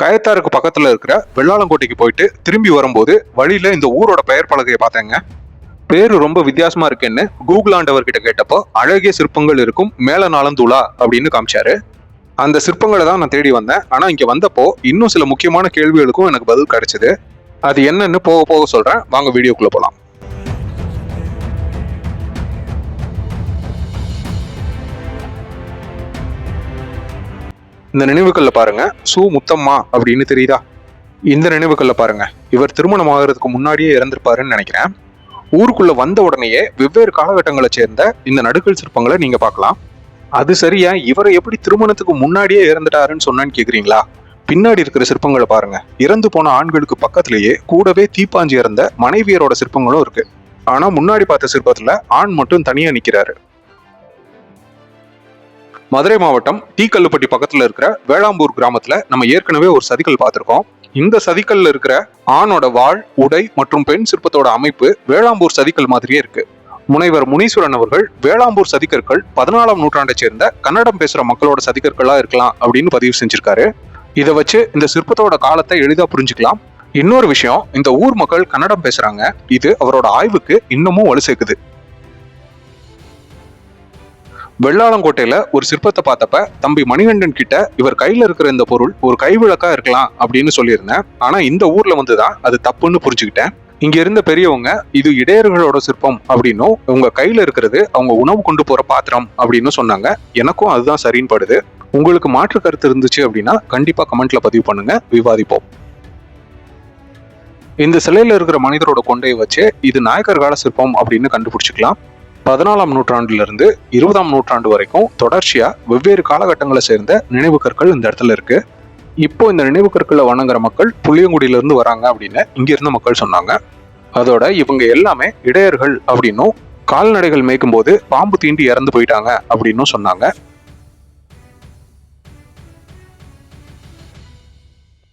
கயத்தாருக்கு பக்கத்தில் இருக்கிற வெள்ளாளங்கோட்டைக்கு போயிட்டு திரும்பி வரும்போது வழியில் இந்த ஊரோட பெயர் பலகையை பார்த்தேங்க. பேரு ரொம்ப வித்தியாசமா இருக்குன்னு கூகுள் ஆண்டவர்கிட்ட கேட்டப்போ அழகிய சிற்பங்கள் இருக்கும் மேல நாளந்தூளா? அப்படின்னு காமிச்சாரு. அந்த சிற்பங்களை தான் நான் தேடி வந்தேன். ஆனால் இங்கே வந்தப்போ இன்னும் சில முக்கியமான கேள்விகளுக்கும் எனக்கு பதில் கிடைச்சது. அது என்னன்னு போக போக சொல்கிறேன் வாங்க வீடியோக்குள்ளே போகலாம் இந்த நினைவுகளில் பாருங்க. சு முத்தம்மா அப்படின்னு தெரியுதா? இந்த நினைவுகளில் பாருங்க. இவர் திருமணம் ஆகிறதுக்கு முன்னாடியே இறந்திருப்பாருன்னு நினைக்கிறேன். ஊருக்குள்ள வந்த உடனேயே வெவ்வேறு காலகட்டங்களை சேர்ந்த இந்த நடுக்கல் சிற்பங்களை நீங்க பார்க்கலாம். அது சரியா இவரை எப்படி திருமணத்துக்கு முன்னாடியே இறந்துட்டாருன்னு சொன்னான்னு கேக்குறீங்களா? பின்னாடி இருக்கிற சிற்பங்களை பாருங்க. இறந்து போன ஆண்களுக்கு பக்கத்திலேயே கூடவே தீப்பாஞ்சி இறந்த மனைவியரோட சிற்பங்களும் இருக்கு. ஆனா முன்னாடி பார்த்த சிற்பத்துல ஆண் மட்டும் தனியா நிக்கிறாரு. மதுரை மாவட்டம் டீ கல்லுப்பட்டி பக்கத்துல இருக்கிற வேளாம்பூர் கிராமத்துல நம்ம ஏற்கனவே ஒரு சதிக்கல் பார்த்திருக்கோம். இந்த சதிக்கல்ல இருக்கிற ஆணோட வாழ் உடை மற்றும் பெண் சிற்பத்தோட அமைப்பு வேளாம்பூர் சதிக்கல் மாதிரியே இருக்கு. முனைவர் முனீஸ்வரன் அவர்கள் வேளாம்பூர் சதிக்கற்கள் பதினாலாம் நூற்றாண்டை சேர்ந்த கன்னடம் பேசுற மக்களோட சதிக்கற்களா இருக்கலாம் அப்படின்னு பதிவு செஞ்சிருக்காரு. இதை வச்சு இந்த சிற்பத்தோட காலத்தை எளிதா புரிஞ்சுக்கலாம். இன்னொரு விஷயம் இந்த ஊர் மக்கள் கன்னடம் பேசுறாங்க. இது அவரோட ஆய்வுக்கு இன்னமும் வலு சேர்க்குது. வெள்ளாளங்கோட்டையில ஒரு சிற்பத்தை பார்த்தப்ப தம்பி மணிகண்டன் கிட்ட இவர் கையில இருக்கிற இந்த பொருள் ஒரு கைவிளக்கா இருக்கலாம் அப்படின்னு சொல்லியிருந்தேன். ஆனா இந்த ஊர்ல வந்துதான் அது தப்புன்னு புரிஞ்சுக்கிட்டேன். இங்க இருந்த பெரியவங்க இது இடையர்களோட சிற்பம் அப்படின்னும் உங்க கையில இருக்கிறது அவங்க உணவு கொண்டு போற பாத்திரம் அப்படின்னு சொன்னாங்க. எனக்கும் அதுதான் சரின்னு படுது. உங்களுக்கு மாற்று கருத்து இருந்துச்சு அப்படின்னா கண்டிப்பா கமெண்ட்ல பதிவு பண்ணுங்க. விவாதிப்போம். இந்த சிலையில இருக்கிற மனிதரோட கொண்டையை வச்சு இது நாயக்கர் கால சிற்பம் அப்படின்னு கண்டுபிடிச்சிக்கலாம். பதினாலாம் நூற்றாண்டிலிருந்து இருபதாம் நூற்றாண்டு வரைக்கும் தொடர்ச்சியாக வெவ்வேறு காலகட்டங்களை சேர்ந்த நினைவு கற்கள் இந்த இடத்துல இருக்கு. இப்போ இந்த நினைவு கற்களை வணங்குற மக்கள் புளியங்குடியிலிருந்து வராங்க அப்படின்னு இங்கிருந்த மக்கள் சொன்னாங்க. அதோட இவங்க எல்லாமே இடையர்கள் அப்படின்னும் கால்நடைகள் மேய்க்கும் போது பாம்பு தீண்டி இறந்து போயிட்டாங்க அப்படின்னும் சொன்னாங்க.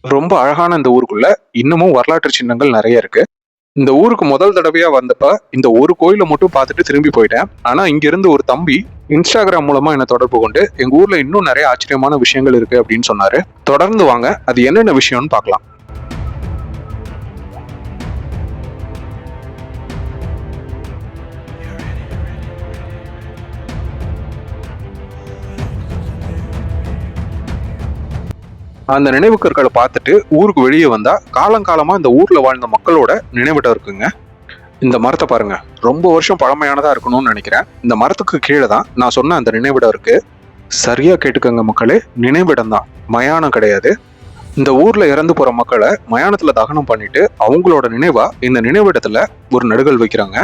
ரொம்ப அழகான இந்த ஊருக்குள்ள இன்னமும் வரலாற்று சின்னங்கள் நிறைய இருக்கு. இந்த ஊருக்கு முதல் தடவையா வந்தப்ப இந்த ஒரு கோயிலை மட்டும் பார்த்துட்டு திரும்பி போயிட்டேன். ஆனா இங்க இருந்து ஒரு தம்பி இன்ஸ்டாகிராம் மூலமா என்ன தொடர்பு கொண்டு எங்க ஊர்ல இன்னும் நிறைய ஆச்சரியமான விஷயங்கள் இருக்கு அப்படின்னு சொன்னாரு. தொடர்ந்து வாங்க அது என்னென்ன விஷயம்னு பார்க்கலாம். அந்த நினைவு கற்களை பார்த்துட்டு ஊருக்கு வெளியே வந்தால் காலங்காலமாக இந்த ஊரில் வாழ்ந்த மக்களோட நினைவிடம் இருக்குங்க. இந்த மரத்தை பாருங்க. ரொம்ப வருஷம் பழமையானதாக இருக்கணும்னு நினைக்கிறேன். இந்த மரத்துக்கு கீழே தான் நான் சொன்ன அந்த நினைவிடம் இருக்கு. சரியாக கேட்டுக்கங்க மக்களே நினைவிடம் தான். மயானம் கிடையாது. இந்த ஊரில் இறந்து போகிற மக்களை மயானத்தில் தகனம் பண்ணிட்டு அவங்களோட நினைவாக இந்த நினைவிடத்தில் ஒரு நடுகள் வைக்கிறாங்க.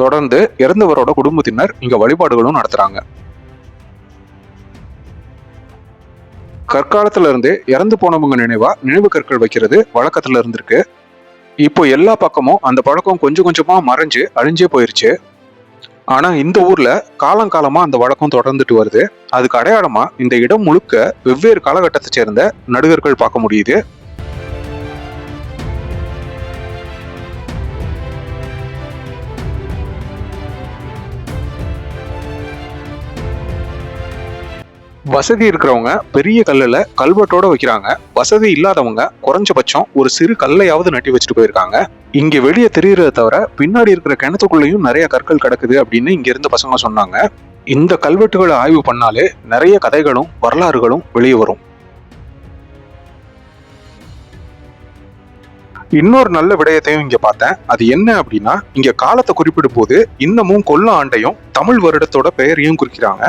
தொடர்ந்து இறந்தவரோட குடும்பத்தினர் இங்கே வழிபாடுகளும் நடத்துகிறாங்க கற்காலத்துல இருந்தே இறந்து போனவங்க நினைவா நினைவு கற்கள் வைக்கிறது வழக்கத்துல இருந்திருக்கு. இப்போ எல்லா பக்கமும் அந்த பழக்கம் கொஞ்சம் கொஞ்சமா மறைஞ்சு அழிஞ்சே போயிருச்சு. ஆனா இந்த ஊர்ல காலங்காலமா அந்த வழக்கம் தொடர்ந்துட்டு வருது. அதுக்கு அடையாளமா இந்த இடம் முழுக்க வெவ்வேறு காலகட்டத்தை சேர்ந்த நடுகர்கள் பார்க்க முடியுது. வசதி இருக்கிறவங்க பெரிய கல்லில் கல்வெட்டோட வைக்கிறாங்க. வசதி இல்லாதவங்க குறைஞ்சபட்சம் ஒரு சிறு கல்லையாவது நட்டி வச்சுட்டு போயிருக்காங்க. இங்க வெளியே தெரியுறத தவிர பின்னாடி இருக்கிற கிணத்துக்குள்ளேயும் நிறைய கற்கள் கிடக்குது அப்படின்னு இங்க இருந்த பசங்க சொன்னாங்க. இந்த கல்வெட்டுகளை ஆய்வு பண்ணாலே நிறைய கதைகளும் வரலாறுகளும் வெளியே வரும். இன்னொரு நல்ல விடயத்தையும் இங்க பார்த்தேன். அது என்ன அப்படின்னா இங்க காலத்தை குறிப்பிடும் போது இன்னமும் கொல்ல ஆண்டையும் தமிழ் வருடத்தோட பெயரையும் குறிக்கிறாங்க.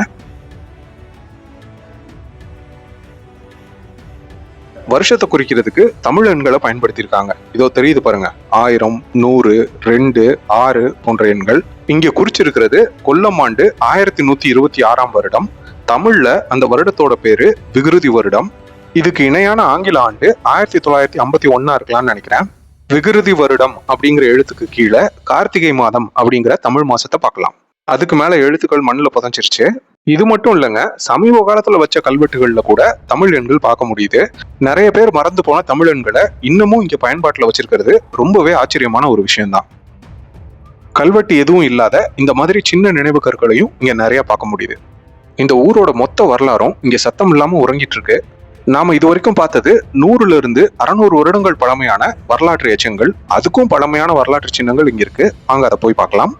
வருஷத்தை குறிக்கிறதுக்கு தமிழ் எண்களை பயன்படுத்தியிருக்காங்க. இதோ தெரியுது பாருங்க. ஆயிரம் நூறு ரெண்டு ஆறு போன்ற எண்கள். இங்க குறிச்சிருக்கிறது கொல்லம் ஆண்டு ஆயிரத்தி நூத்தி இருபத்தி ஆறாம் வருடம். தமிழ்ல அந்த வருடத்தோட பேரு விகிருதி வருடம். இதுக்கு இணையான ஆங்கில ஆண்டு ஆயிரத்தி தொள்ளாயிரத்தி ஐம்பத்தி ஒன்னா இருக்கலாம்னு நினைக்கிறேன். விகுருதி வருடம் அப்படிங்கிற எழுத்துக்கு கீழே கார்த்திகை மாதம் அப்படிங்கிற தமிழ் மாசத்தை பார்க்கலாம். அதுக்கு மேல எழுத்துக்கள் மண்ணில் புதஞ்சிருச்சு. இது மட்டும் இல்லைங்க சமீப காலத்தில் வச்ச கல்வெட்டுகளில் கூட தமிழ் எண்கள் பார்க்க முடியுது. நிறைய பேர் மறந்து போன தமிழ் எண்களை இன்னமும் இங்கே பயன்பாட்டில் வச்சிருக்கிறது ரொம்பவே ஆச்சரியமான ஒரு விஷயம்தான். கல்வெட்டு எதுவும் இல்லாத இந்த மாதிரி சின்ன நினைவு கற்களையும் இங்கே நிறைய பார்க்க முடியுது. இந்த ஊரோட மொத்த வரலாறும் இங்கே சத்தம் இல்லாமல் உறங்கிட்டு இருக்கு. நாம இது வரைக்கும் பார்த்தது நூறுல இருந்து அறுநூறு வருடங்கள் பழமையான வரலாற்று எச்சங்கள் அதுக்கும் பழமையான வரலாற்று சின்னங்கள் இங்க இருக்கு. அங்க அதை போய் பார்க்கலாம்.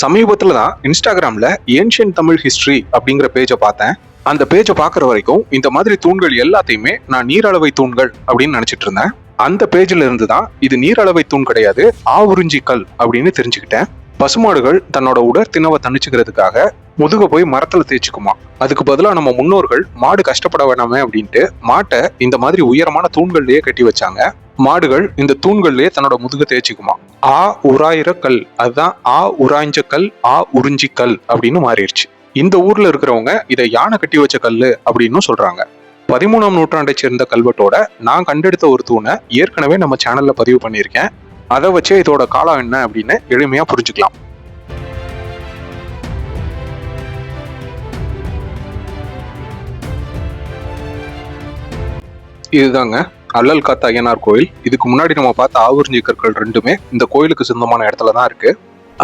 சமீபத்தில் தான் இன்ஸ்டாகிராமில் ஏன்ஷியன் தமிழ் ஹிஸ்ட்ரி அப்படிங்கிற பேஜை பார்த்தேன். அந்த பேஜை பார்க்குற வரைக்கும் இந்த மாதிரி தூண்கள் எல்லாத்தையுமே நான் நீரளவை தூண்கள் அப்படின்னு நினச்சிட்டு இருந்தேன். அந்த பேஜில் இருந்து தான் இது நீரளவை தூண் கிடையாது ஆவுறிஞ்சி கல் அப்படின்னு தெரிஞ்சுக்கிட்டேன். பசுமாடுகள் தன்னோட உடற்திணவை தணிச்சுக்கிறதுக்காக முதுக போய் மரத்தில் தேய்ச்சிக்குமா. அதுக்கு பதிலாக நம்ம முன்னோர்கள் மாடு கஷ்டப்பட வேணாமே அப்படின்ட்டு மாட்டை இந்த மாதிரி உயரமான தூண்கள்லேயே கட்டி வச்சாங்க. மாடுகள் இந்த தூண்கள்லயே தன்னோட முதுக தேய்ச்சிக்குமா? ஆ உராயிர கல். அதுதான் ஆ உராய்ஞ்ச கல் ஆ உறிஞ்சி கல் அப்படின்னு மாறிடுச்சு. இந்த ஊர்ல இருக்கிறவங்க இதை யானை கட்டி வச்ச கல் அப்படின்னு சொல்றாங்க. பதிமூணாம் நூற்றாண்டை சேர்ந்த கல்வெட்டோட நான் கண்டெடுத்த ஒரு தூணை ஏற்கனவே நம்ம சேனல்ல பதிவு பண்ணியிருக்கேன். அதை வச்சே இதோட காலம் என்ன அப்படின்னு எளிமையா புரிஞ்சுக்கலாம். இதுதாங்க அல்லல் காத்த ஐயனார் கோயில். இதுக்கு முன்னாடி நம்ம பார்த்த ஆவூர்ஞ்சி கற்கள் ரெண்டுமே இந்த கோயிலுக்கு சொந்தமான இடத்துல தான் இருக்கு.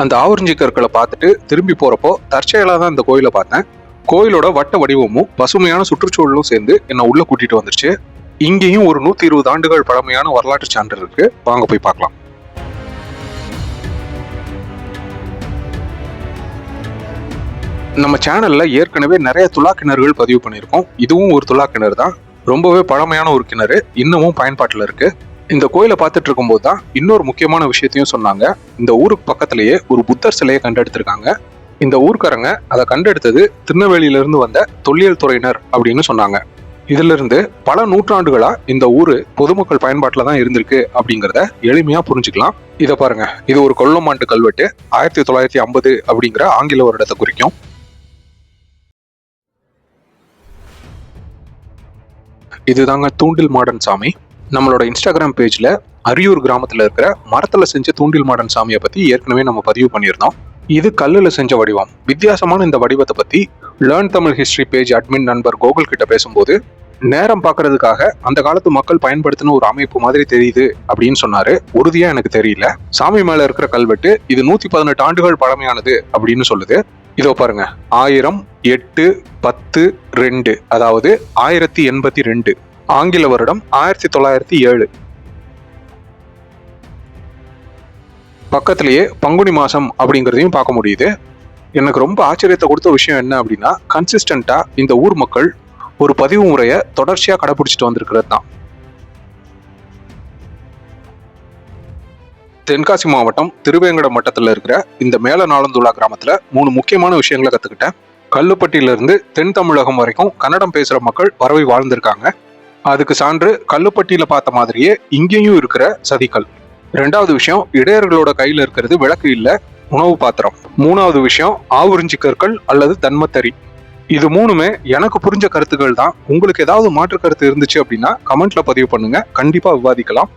அந்த ஆவூர்ஞ்சி கற்களை பார்த்துட்டு திரும்பி போறப்போ தற்செயலாக தான் இந்த கோயிலை பார்த்தேன். கோயிலோட வட்ட வடிவமும் பசுமையான சுற்றுச்சூழலும் சேர்ந்து என்னை உள்ள கூட்டிட்டு வந்துருச்சு. இங்கேயும் ஒரு நூத்தி இருபது ஆண்டுகள் பழமையான வரலாற்று சான்று இருக்கு. வாங்க போய் பார்க்கலாம். நம்ம சேனல்ல ஏற்கனவே நிறைய துலா கிணறுகள் பதிவு பண்ணியிருக்கோம். இதுவும் ஒரு துலா கிணறு தான். ரொம்பவே பழமையான ஒரு கிணறு இன்னமும் பயன்பாட்டில் இருக்கு. இந்த கோயிலை பார்த்துட்டு இருக்கும்போது தான் இன்னொரு முக்கியமான விஷயத்தையும் சொன்னாங்க. இந்த ஊருக்கு பக்கத்திலேயே ஒரு புத்தர் சிலையை கண்டெடுத்திருக்காங்க. இந்த ஊர்க்காரங்க அதை கண்டெடுத்தது திருநெல்வேலியிலிருந்து வந்த தொல்லியல் துறையினர் அப்படின்னு சொன்னாங்க. இதிலிருந்து பல நூற்றாண்டுகளா இந்த ஊரு பொதுமக்கள் பயன்பாட்டில் தான் இருந்திருக்கு அப்படிங்கிறத எளிமையா புரிஞ்சுக்கலாம். இதை பாருங்க. இது ஒரு கொல்லமாண்டு கல்வெட்டு ஆயிரத்தி தொள்ளாயிரத்தி ஐம்பது அப்படிங்கிற ஆங்கில வருடத்தை குறிக்கும். இதுதாங்க தூண்டில் மாடன் சாமி. நம்மளோட இன்ஸ்டாகிராம் பேஜில் அரியூர் கிராமத்தில் இருக்கிற மரத்தில் செஞ்ச தூண்டில் மாடன் சாமியை பற்றி ஏற்கனவே நம்ம பதிவு பண்ணியிருந்தோம். இது கல்லில் செஞ்ச வடிவம். வித்தியாசமான இந்த வடிவத்தை பற்றி learn Tamil history page admin நண்பர் கோகுல் கிட்ட பேசும்போது நேரம் பார்க்கறதுக்காக அந்த காலத்து மக்கள் பயன்படுத்தின ஒரு அமைப்பு மாதிரி தெரியுது அப்படின்னு சொன்னாரு. உறுதியா எனக்கு தெரியல. சாமி மேல இருக்கிற கல்வெட்டு இது நூத்தி பதினெட்டு ஆண்டுகள் பழமையானது அப்படின்னு சொல்லுது. இதோ பாருங்க. ஆயிரம் எட்டு பத்து ரெண்டு. அதாவது ஆயிரத்தி எண்பத்தி ரெண்டு. ஆங்கில வருடம் ஆயிரத்தி தொள்ளாயிரத்தி ஏழு. பக்கத்திலேயே பங்குனி மாசம் அப்படிங்கிறதையும் பார்க்க முடியுது. எனக்கு ரொம்ப ஆச்சரியத்தை கொடுத்த விஷயம் என்ன அப்படின்னா கன்சிஸ்டண்டா இந்த ஊர் மக்கள் ஒரு பதிவு முறையை தொடர்ச்சியாக கடைபிடிச்சிட்டு வந்திருக்கிறது தான். தென்காசி மாவட்டம் திருவேங்கட மட்டத்தில் இருக்கிற இந்த மேல நாளந்துலா கிராமத்தில் மூணு முக்கியமான விஷயங்களை கற்றுக்கிட்டேன் கல்லுப்பட்டியிலிருந்து தென் தமிழகம் வரைக்கும் கன்னடம் பேசுகிற மக்கள் பரவி வாழ்ந்திருக்காங்க. அதுக்கு சான்று கல்லுப்பட்டியில் பார்த்த மாதிரியே இங்கேயும் இருக்கிற சதிகள் ரெண்டாவது விஷயம் இடையர்களோட கையில் இருக்கிறது விளக்கு இல்லை உணவு பாத்திரம். மூணாவது விஷயம் ஆவுறிஞ்சி கற்கள் அல்லது தன்மத்தறி. இது மூணுமே எனக்கு புரிஞ்ச கருத்துக்கள் தான். உங்களுக்கு ஏதாவது மாற்று கருத்து இருந்துச்சு அப்படின்னா கமெண்ட்ல பதிவு பண்ணுங்க. கண்டிப்பா விவாதிக்கலாம்.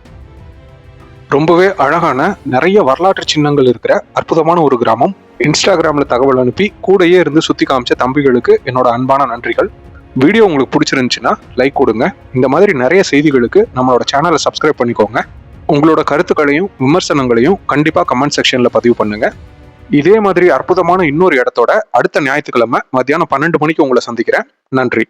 ரொம்பவே அழகான நிறைய வரலாற்று சின்னங்கள் இருக்கிற அற்புதமான ஒரு கிராமம். இன்ஸ்டாகிராமில் தகவல் அனுப்பி கூடயே இருந்து சுற்றி காமிச்ச தம்பிகளுக்கு என்னோட அன்பான நன்றிகள். வீடியோ உங்களுக்கு பிடிச்சிருந்துச்சுன்னா லைக் கொடுங்க. இந்த மாதிரி நிறைய செய்திகளுக்கு நம்மளோட சேனலை சப்ஸ்கிரைப் பண்ணிக்கோங்க. உங்களோட கருத்துக்களையும் விமர்சனங்களையும் கண்டிப்பாக கமெண்ட் செக்ஷனில் பதிவு பண்ணுங்க. இதே மாதிரி அற்புதமான இன்னொரு இடத்தோட அடுத்த ஞாயிற்றுக்கிழமை மத்தியானம் பன்னெண்டு மணிக்கு உங்களை சந்திக்கிறேன். நன்றி.